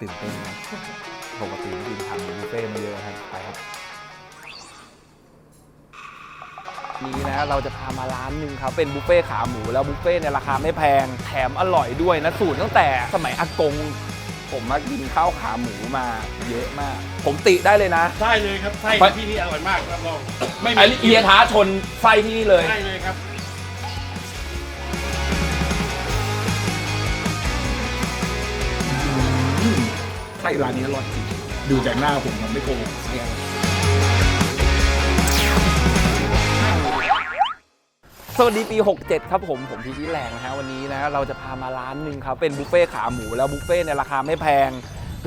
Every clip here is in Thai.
ตื่นเต้นนะปกติไม่กินทำบุฟเฟ่ต์มาเยอะครับไปครับ นี้นะเราจะพามาร้านหนึ่งครับเป็นบุฟเฟ่ต์ขาหมูแล้วบุฟเฟ่ต์เนี่ยราคาไม่แพงแถมอร่อยด้วยนะสูตรตั้งแต่สมัยอากง ผมมากินข้าวขาหมูมาเยอะมาก ผมติได้เลยนะ ได้เลยครับไส้ไปที่นี่อร่อยมากรับรองไม่มีอันนี้เฮียท้าชนไส้ที่นี่เลย ได้เลยครับ ไส้ร้านนี้อร่อยจริงดูจากหน้าผมมันไม่โกงไส้อะไรสวัสดีปี 67 ครับผม ผมพีชีแรงนะฮะวันนี้นะเราจะพามาร้านหนึ่งครับ เป็นบุฟเฟ่ขาหมูแล้วบุฟเฟ่ในราคาไม่แพง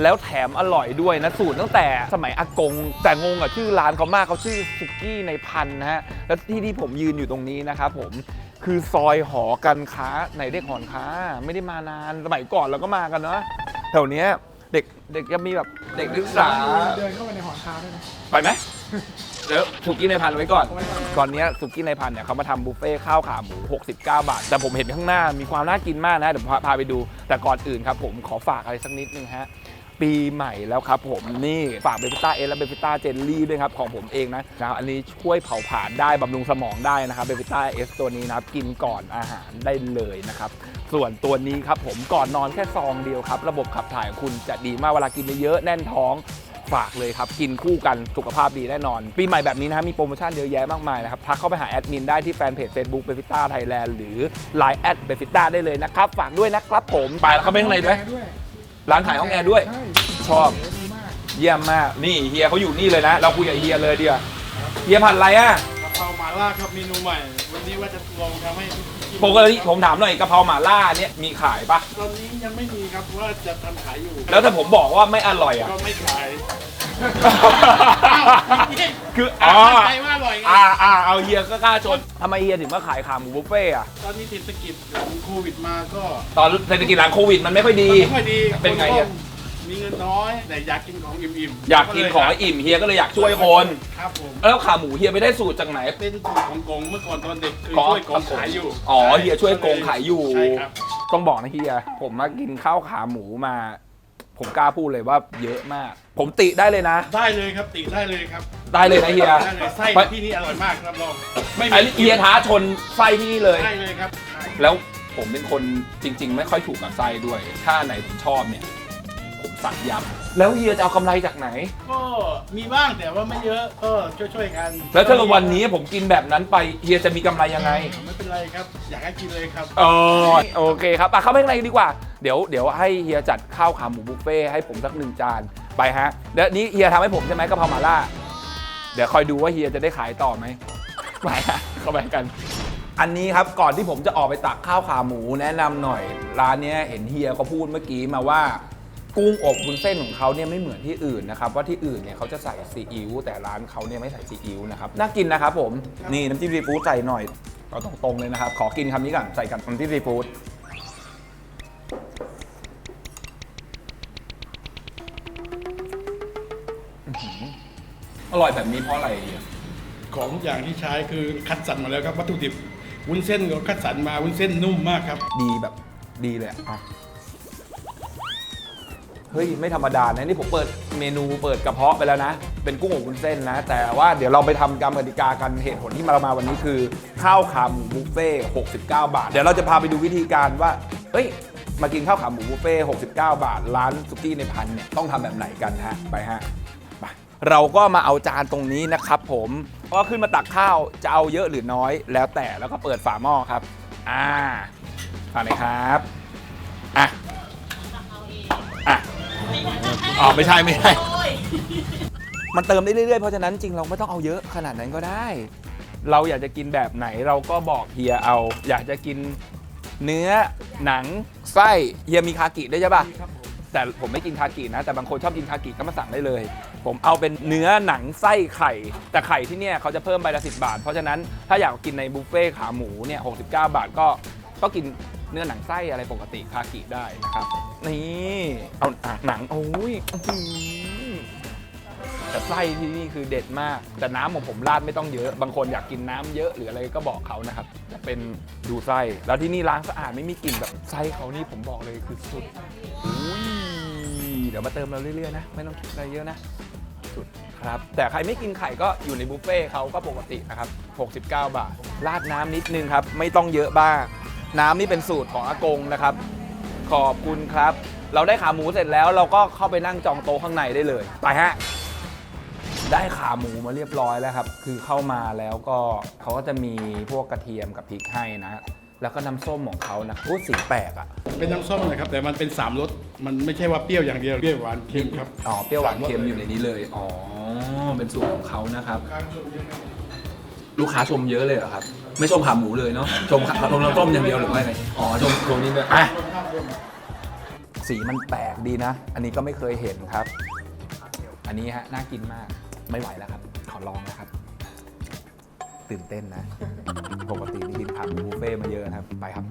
แล้วแถมอร่อยด้วยนะ สูตรตั้งแต่สมัยอากง แต่งงกับชื่อร้านเขามากเขาชื่อสุกี้ในพันนะฮะ แล้วที่ที่ผมยืนอยู่ตรงนี้นะครับผมคือซอยหอกันค้าไหนเด็กหอนค้า ไม่ได้มานานสมัยก่อนเราก็มากันเนาะแถวเนี้ย เด็กเด็กจะมีแบบเด็กนักศึกษา เดินเข้าไปในหอคาด้วยนะ ไปไหม เดี๋ยวสุกี้ในพันไว้ก่อนเอาไว้ก่อน ตอนเนี้ยสุกี้ในพันเนี่ยเขามาทำบุฟเฟ่ต์ข้าวขาหมู 69 บาท แต่ผมเห็นข้างหน้ามีความน่ากินมากนะ เดี๋ยวพาพาไปดู แต่ก่อนอื่นครับผมขอฝากอะไรสักนิดนึงฮะ ปีใหม่แล้วครับผมนี่ฝากเบฟิต้าเอสและเบฟิต้าเจลลี่ด้วยครับของผมเองนะนะครับอันนี้ช่วยเผาผลาญได้บำรุงสมองได้นะครับเบฟิต้าเอสตัวนี้นะครับกินก่อนอาหารได้เลยนะครับส่วนตัวนี้ครับผมก่อนนอนแค่ซองเดียวครับ ระบบขับถ่ายของคุณจะดีมากเวลากินเยอะแน่นท้องฝากเลยครับ กินคู่กันสุขภาพดีแน่นอน ปีใหม่แบบนี้นะมีโปรโมชั่นเยอะแยะมากมายนะครับทักเข้าไปหาแอดมินได้ที่แฟนเพจ Facebook เบฟิต้าไทยแลนด์หรือ Line แอดเบฟิต้าได้เลยนะครับ ฝากด้วยนะครับผม ไปแล้วเข้าไปข้างในด้วย ร้านขายห้องแอร์ด้วย ใช่ชอบ ดีมากเยี่ยมมาก นี่เฮียเขาอยู่นี่เลยนะ เราคุยกับเฮียเลยเดียวาเฮียผัดอะไรอะ กะเพราหม่าล่าครับเมนูใหม่ วันนี้ว่าจะลองทำให้กินปกติผมถามหน่อยกะเพราหม่าล่าเนี่ยมีขายปะตอนนี้ยังไม่มีครับว่าจะทำขายอยู่แล้วถ้าผมบอกว่าไม่อร่อยอะก็ไม่ขาย คืออ๋อ๋ออใจว่าอร่อยไงอ่าอ่าเอาเฮียก็กล้าชนทำไมเฮียถึงมาขายขาหมูบุฟเฟ่ต์อะตอนนี้เศรษฐกิจหลังโควิดมาก็ตอนเศรษฐกิจหลังโควิดมันไม่ค่อยดี ไม่ค่อยดีเป็นไงคอะ มีเงินน้อยแต่อยากกินของอิ่มๆอยากกินของให้อิ่มเฮียก็เลยอยากช่วยคนครับผมแล้วขาหมูเฮียไปได้สูตรจากไหน เป็นสูตรของกงเมื่อก่อนตอนเด็กคือของช่วยกงขายอยู่อ๋อเฮียช่วยกงขายอยู่ ใช่ครับ ต้องบอกนะเฮียผมมากินข้าวขาหมูมา ผมกล้าพูดเลยว่าเยอะมาก ผมติได้เลยนะ ได้เลยครับติได้เลยครับได้เลยนะเฮีย ได้เลยไส้ไปที่นี่อร่อยมากรับรองไม่มีอันนี้เฮียท้าชนไส้ที่นี่เลย ได้เลยครับแล้วผมเป็นคนจริง ๆ ไม่ค่อยถูกกับไส้ด้วย ถ้าไหนผมชอบเนี่ย ผมสั่งยำ แล้วเฮียจะเอากำไรจากไหน ก็มีบ้างแต่ว่าไม่เยอะก็ช่วยๆกันแล้วถ้าวันนี้ผมกินแบบนั้นไปเฮียจะมีกำไรยังไง ไม่เป็นไรครับ อยากให้กินเลยครับ อ๋อโอเคครับอะเข้าไปข้างในดีกว่า เดี๋ยวเดี๋ยวให้เฮียจัดข้าวขาหมูบุฟเฟ่ต์ให้ผมสักหนึ่งจานไปฮะเดี๋ยวนี้เฮียทำให้ผมใช่ไหมกะเพราหม่าล่า เดี๋ยวคอยดูว่าเฮียจะได้ขายต่อไหมไปฮะเข้าไปกัน อันนี้ครับก่อนที่ผมจะออกไปตักข้าวขาหมูแนะนำหน่อย ร้านเนี้ยเห็นเฮียเขาพูดเมื่อกี้มาว่า กุ้งอบวุ้นเส้นของเขาเนี่ยไม่เหมือนที่อื่นนะครับว่าที่อื่นเนี่ยเขาจะใส่ซีอิ๊วแต่ร้านเขาเนี่ยไม่ใส่ซีอิ๊วนะครับน่ากินนะครับผมนี่น้ำจิ้มซีฟู้ดใส่หน่อยเอาตรงๆเลยนะครับ ขอกินคำนี้ก่อนใส่กับน้ำจิ้มซีฟู้ดอื้อหืออร่อยแบบนี้เพราะอะไรเฮียของอย่างที่ใช้คือคัดสรรมาแล้วครับวัตถุดิบวุ้นเส้นก็คัดสรรมาวุ้นเส้นนุ่มมากครับ ดีแบบดีเลยอะอะ เฮ้ยไม่ธรรมดานะนี่ผมเปิดเมนูเปิดกระเพาะไปแล้วนะ เป็นกุ้งอบวุ้นเส้นนะ แต่ว่าเดี๋ยวเราไปทำกรรมกติกากันเหตุผลที่มาเรามาวันนี้คือ ข้าวขาหมูบุฟเฟ่69 บาท เดี๋ยวเราจะพาไปดูวิธีการว่าเฮ้ยมากินข้าวขาหมูบุฟเฟ่69 บาท ร้านสุกี้ในพันเนี่ยต้องทำแบบไหนกันฮะไปฮะไปเราก็มาเอาจานตรงนี้นะครับ ผมก็ขึ้นมาตักข้าวจะเอาเยอะหรือน้อย แล้วแต่แล้วก็เปิดฝาหม้อครับ อ่าฝาไหนครับอะ อ๋อไม่ใช่ไม่ใช่ มันเติมได้เรื่อยๆ เพราะฉะนั้นจริงเราไม่ต้องเอาเยอะขนาดนั้นก็ได้ เราอยากจะกินแบบไหนเราก็บอกเฮียเอา อยากจะกินเนื้อหนังไส้เฮียมีคากิด้วยใช่ปะแต่ผมไม่กินคากินะ แต่บางคนชอบกินคากิก็มาสั่งได้เลย ผมเอาเป็นเนื้อหนังไส้ไข่ แต่ไข่ที่เนี่ยเขาจะเพิ่มใบละสิบาท เพราะฉะนั้นถ้าอยากกินในบุฟเฟ่ขาหมูเนี่ยหกบาทก็ก็กิน เนื้อหนังไส้อะไรปกติคากิได้นะครับ นี่เอาอะหนังโอ้ยอื้อหือแต่ไส้ที่นี่คือเด็ดมาก แต่น้ำของผมราดไม่ต้องเยอะ บางคนอยากกินน้ำเยอะหรืออะไรก็บอกเขานะครับจะเป็นดูไส้ แล้วที่นี่ล้างสะอาดไม่มีกลิ่นแบบไส้เขานี่ผมบอกเลยคือสุดอุ้ยเดี๋ยวมาเติมเราเรื่อยๆนะไม่ต้องคิดอะไรเยอะนะ สุดครับ แต่ใครไม่กินไข่ก็อยู่ในบุฟเฟ่ต์เขาก็ปกตินะครับ 69 บาท ราดน้ำนิดนึงครับ ไม่ต้องเยอะบ้าง น้ำนี่เป็นสูตรของอากงนะครับ ขอบคุณครับ เราได้ขาหมูเสร็จแล้วเราก็เข้าไปนั่งจองโต๊ะข้างในได้เลย ไปฮะ ได้ขาหมูมาเรียบร้อยแล้วครับ คือเข้ามาแล้วก็เขาก็จะมีพวกกระเทียมกับพริกให้นะ แล้วก็น้ำส้มของเขานะพูดสีแปลกอะ เป็นน้ำส้มนะครับ แต่มันเป็นสามรสมันไม่ใช่ว่าเปรี้ยวอย่างเดียวเปรี้ยวหวานเค็มครับอ๋อเปรี้ยวหวานเค็มอยู่ในนี้เลย อ๋อ เป็นสูตรของเขานะครับ ลูกค้าชมเยอะเลยเหรอครับ ไม่ชมขาหมูเลยเนาะชมขาชมน้ำต้มอย่างเดียวหรือว่าไงอ๋อชมชมนี้ด้วยอะสีมันแปลกดีนะ อันนี้ก็ไม่เคยเห็นครับ อันนี้ฮะน่ากินมากไม่ไหวแล้วครับ ขอลองนะครับ ตื่นเต้นนะปกตินี่กินขาหมูบุฟเฟ่ต์มาเยอะนะครับ ไปครับ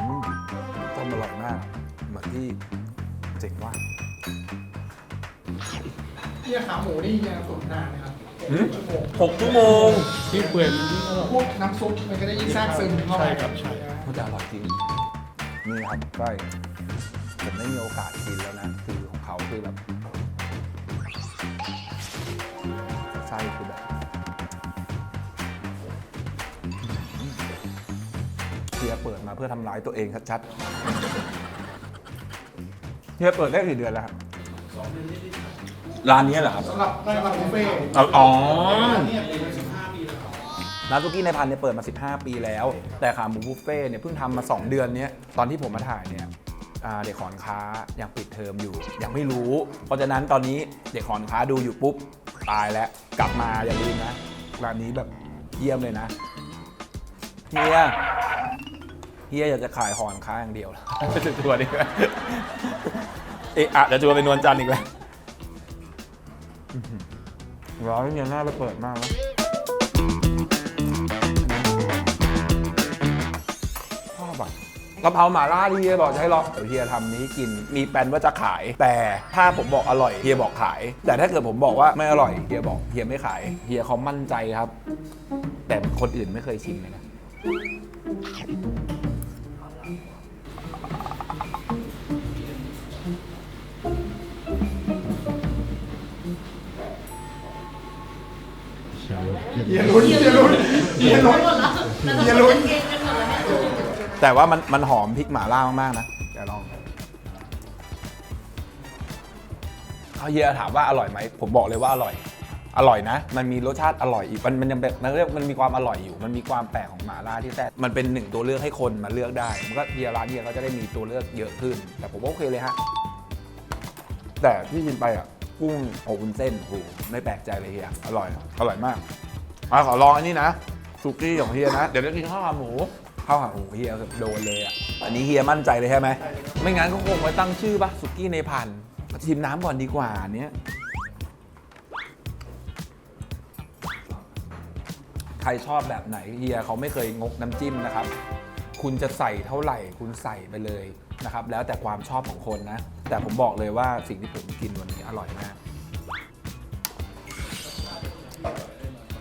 อืมต้มอร่อยมาก เหมือนที่เจ๋งว่า เนี่ยขาหมูนี่ยังตุ๋นนานนะครับหืม ชั่วโมงหกชั่วโมงที่เปื่อยมันยิ่งอร่อยพวกน้ำซุปมันก็ได้ยิ่งแทรกซึมเข้าไป ใช่ครับใช่ มันจะอร่อยจริง นี่ครับก้อยผมได้มีโอกาสกินแล้วนะ คือของเขาคือแบบไส้คือแบบเฮียเปิดมาเพื่อทำร้ายตัวเองชัดๆเฮียเปิดได้กี่เดือนแล้วครับ ร้านนี้เหรอครับสำหรับสำหรับบุฟเฟ่ต์อ๋อเนี่ยเป็นมาสิบห้าปีแล้วร้านซุกี้ในพันเนี่ยเปิดมา 15 ปีแล้ว แต่ขาหมูบุฟเฟ่ต์เนี่ยเพิ่งทำมา 2 เดือนเนี้ยตอนที่ผมมาถ่ายเนี่ยอ่าเด็กขอนค้ายังปิดเทอมอยู่ ยังไม่รู้ เพราะฉะนั้นตอนนี้เด็กขอนค้าดูอยู่ปุ๊บตายแล้ว กลับมาอย่าลืมนะร้านนี้แบบเยี่ยมเลยนะเฮียเฮียอยากจะขายหอนค้าอย่างเดียวจะตัวนี้เอะอะเดี๋ยวจะเป็นนวลจันทร์อีกแล้วอื้อหือ ร้อนเนี่ยหน้าไปเปิดมากแล้วชอบอะกะเพราหม่าล่าที่เฮียบอกจะให้ลองเดี๋ยวเฮียทำนี้กิน มีแปลนว่าจะขาย แต่ถ้าผมบอกอร่อยเฮียบอกขาย แต่ถ้าเกิดผมบอกว่าไม่อร่อยเฮียบอกเฮียไม่ขายเฮียเขามั่นใจครับ แต่คนอื่นไม่เคยชิมเลยนะ เฮียลุ้นเฮียลุ้นเฮียลุ้นเฮียลุ้นเกมกันหมดแล้วเนี่ยแต่ว่ามันมันหอมพริกหม่าล่ามากๆนะเดี๋ยวลองเขาเฮียถามว่าอร่อยไหมผมบอกเลยว่าอร่อย อร่อยนะ มันมีรสชาติอร่อยอีกมันมันยังแบบมันเรียกมันมีความอร่อยอยู่ มันมีความแปลกของหม่าล่าที่แท้มันเป็นหนึ่งตัวเลือกให้คนมาเลือกได้ มันก็เฮียร้านเฮียก็จะได้มีตัวเลือกเยอะขึ้น แต่ผมว่าโอเคเลยฮะแต่ที่กินไปอะกุ้งอบวุ้นเส้นโอ้โหไม่แปลกใจเลยเฮียอร่อย อร่อยมาก อะขอลองอันนี้นะสุกี้ของเฮียนะ เดี๋ยวจะกินข้าวขาหมูข้าวขาหมูเฮียโดนเลยอะอันนี้เฮียมั่นใจเลยใช่ไหมไม่งั้นก็คงไว้ตั้งชื่อปะสุกี้ในพันชิมน้ำก่อนดีกว่าอันเนี้ยใครชอบแบบไหนเฮียเขาไม่เคยงกน้ำจิ้มนะครับ คุณจะใส่เท่าไหร่ คุณใส่ไปเลยนะครับ แล้วแต่ความชอบของคนนะ แต่ผมบอกเลยว่าสิ่งที่ผมกินวันนี้อร่อยมาก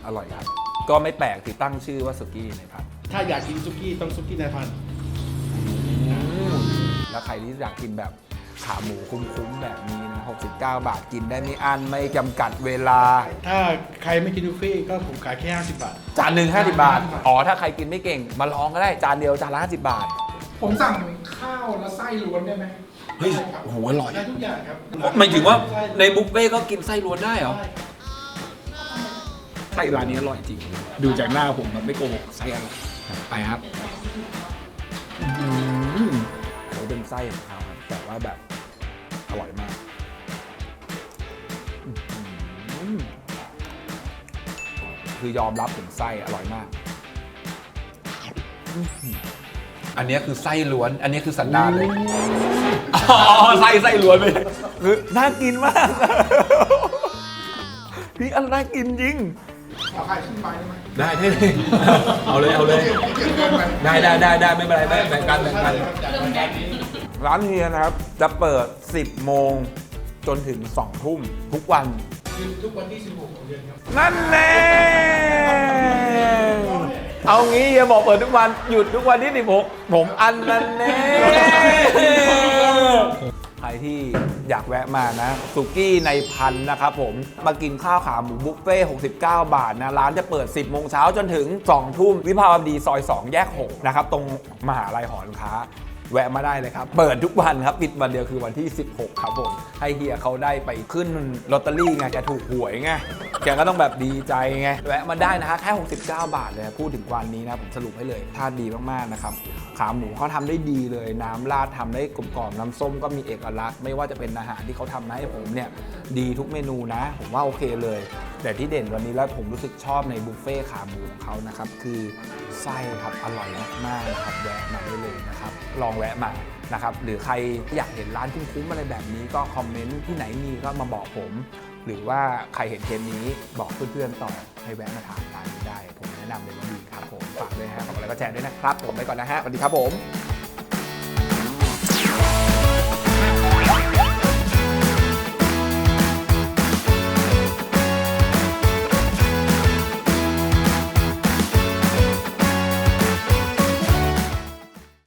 อร่อยครับ ก็ไม่แปลกที่ตั้งชื่อว่าสุกี้ในพันถ้าอยากกินซุกี้ต้องซุกี้นายพันธุ์แล้วใครที่อยากกินแบบขาหมูคุ้มๆแบบนี้นะ 69 บาทกินได้ไม่อันไม่จำกัดเวลา ถ้าใครไม่กินบุฟเฟ่ต์ก็ผมขายแค่ 50 บาท จานหนึ่ง50 บาท อ๋อ ถ้าใครกินไม่เก่ง มาลองก็ได้จานเดียวจานละ50 บาท ผมสั่งข้าวแล้วไส้ล้วนได้ไหมเฮ้ยได้ครับโอ้โหอร่อย ได้ทุกอย่างครับ หมายถึงว่าในบุฟเฟ่ก็กินไส้ล้วนได้เหรอ ไส้ร้านนี้อร่อยจริง ดูจากหน้าผมมันไม่โกหกไส้อร่อยไปครับเขาเป็นไส้ของเขาครับแต่ว่าแบบอร่อยมากอื้อหือคือยอมรับถึงไส้อร่อยมากอื้อหืออันนี้คือไส้ล้วน อันนี้คือสันดานเลย อ๋อไส้ไส้ล้วนไปเลยคือน่ากินมากพี่อันน่ากินจริง ขอไข่ขึ้นไปได้ไหมได้ได้เลยเอาเลยเอาเลยเกี่ยวเกินไปได้ได้ได้ได้ไม่เป็นไรไม่แบ่งกันแบ่งกัน ร้านเฮียนะครับ จะเปิด 10 โมงจนถึง 2 ทุ่มทุกวันคือทุกวันที่ 16ของเดือนครับ นั่นแน่เอางี้เฮียบอกเปิดทุกวันหยุดทุกวันที่ 16 ผมอันนั้นแน่ใค รที่อยากแวะมานะสุกี้ในพันนะครับผมมากินข้าวขาหมูบุฟเฟ่69 บาทนะร้านจะเปิด 10โมงเช้าจนถึง 2 ทุ่มวิภาวดีซอย 2 แยก 6 นะครับ ตรงมหาลัยหอการค้า แวะมาได้เลยครับ เปิดทุกวันครับ ปิดวันเดียวคือวันที่ 16 ครับผม ให้เฮียเขาได้ไปขึ้นลอตเตอรี่ไงแกถูกหวยไงแกก็ต้องแบบดีใจไง แวะมาได้นะฮะแค่ 69 บาทเลยพูดถึงวันนี้นะผมสรุปให้เลยท่าดีมากๆนะครับ ขาหมูเขาทำได้ดีเลย น้ำราดทำได้กลมกล่อมน้ำส้มก็มีเอกลักษณ์ ไม่ว่าจะเป็นอาหารที่เขาทำมาให้ผมเนี่ยดีทุกเมนูนะ ผมว่าโอเคเลย แต่ที่เด่นวันนี้แล้วผมรู้สึกชอบในบุฟเฟ่ต์ขาหมูของเขานะครับคือไส้ครับอร่อยมากๆนะครับแวะมาได้เลยนะครับลองแวะมานะครับหรือใครอยากเห็นร้านคุ้มๆอะไรแบบนี้ก็คอมเมนต์ที่ไหนมีก็มาบอกผม หรือว่าใครเห็นเทมนี้บอกเพื่อนๆต่อให้แวะมาทานร้านนี้ได้ ผมแนะนำเลยว่าดีครับผมฝากด้วยฮะขอบอะไรก็แชร์ด้วยนะครับ ผมไปก่อนนะฮะสวัสดีครับผม